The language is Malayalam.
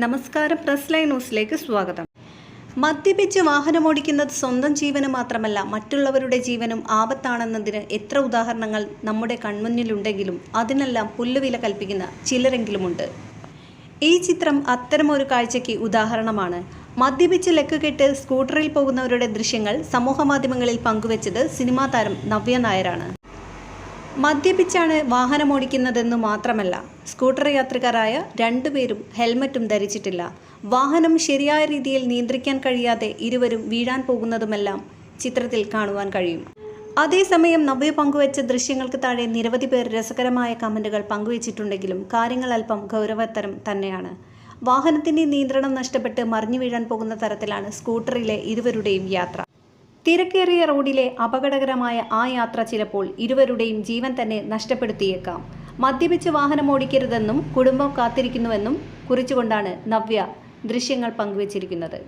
നമസ്കാരം. പ്രസ് ലൈൻ ന്യൂസിലേക്ക് സ്വാഗതം. മദ്യപിച്ച് വാഹനമോടിക്കുന്നത് സ്വന്തം ജീവന് മാത്രമല്ല മറ്റുള്ളവരുടെ ജീവനും ആപത്താണെന്നതിന് എത്ര ഉദാഹരണങ്ങൾ നമ്മുടെ കൺമുന്നിലുണ്ടെങ്കിലും അതിനെല്ലാം പുല്ലുവില കൽപ്പിക്കുന്ന ചിലരെങ്കിലുമുണ്ട്. ഈ ചിത്രം അത്തരമൊരു കാഴ്ചയ്ക്ക് ഉദാഹരണമാണ്. മദ്യപിച്ച് ലക്കുകെട്ട് സ്കൂട്ടറിൽ പോകുന്നവരുടെ ദൃശ്യങ്ങൾ സമൂഹമാധ്യമങ്ങളിൽ പങ്കുവച്ചത് സിനിമാ താരം നവ്യ നായരാണ്. മദ്യപിച്ചാണ് വാഹനമോടിക്കുന്നതെന്നു മാത്രമല്ല സ്കൂട്ടർ യാത്രക്കാരായ രണ്ടുപേരും ഹെൽമറ്റും ധരിച്ചിട്ടില്ല. വാഹനം ശരിയായ രീതിയിൽ നിയന്ത്രിക്കാൻ കഴിയാതെ ഇരുവരും വീഴാൻ പോകുന്നതുമെല്ലാം ചിത്രത്തിൽ കാണുവാൻ കഴിയും. അതേസമയം നവ്യ പങ്കുവച്ച ദൃശ്യങ്ങൾക്ക് താഴെ നിരവധി പേർ രസകരമായ കമന്റുകൾ പങ്കുവച്ചിട്ടുണ്ടെങ്കിലും കാര്യങ്ങൾ അല്പം ഗൗരവതരം തന്നെയാണ്. വാഹനത്തിന്റെ നിയന്ത്രണം നഷ്ടപ്പെട്ട് മറിഞ്ഞു വീഴാൻ പോകുന്ന തരത്തിലാണ് സ്കൂട്ടറിലെ ഇരുവരുടെയും യാത്ര. തിരക്കേറിയ റോഡിലെ അപകടകരമായ ആ യാത്ര ചിലപ്പോൾ ഇരുവരുടെയും ജീവൻ തന്നെ നഷ്ടപ്പെടുത്തിയേക്കാം. മദ്യപിച്ച് വാഹനം ഓടിക്കരുതെന്നും കുടുംബം കാത്തിരിക്കുന്നുവെന്നും കുറിച്ചുകൊണ്ടാണ് നവ്യ ദൃശ്യങ്ങൾ പങ്കുവച്ചിരിക്കുന്നത്.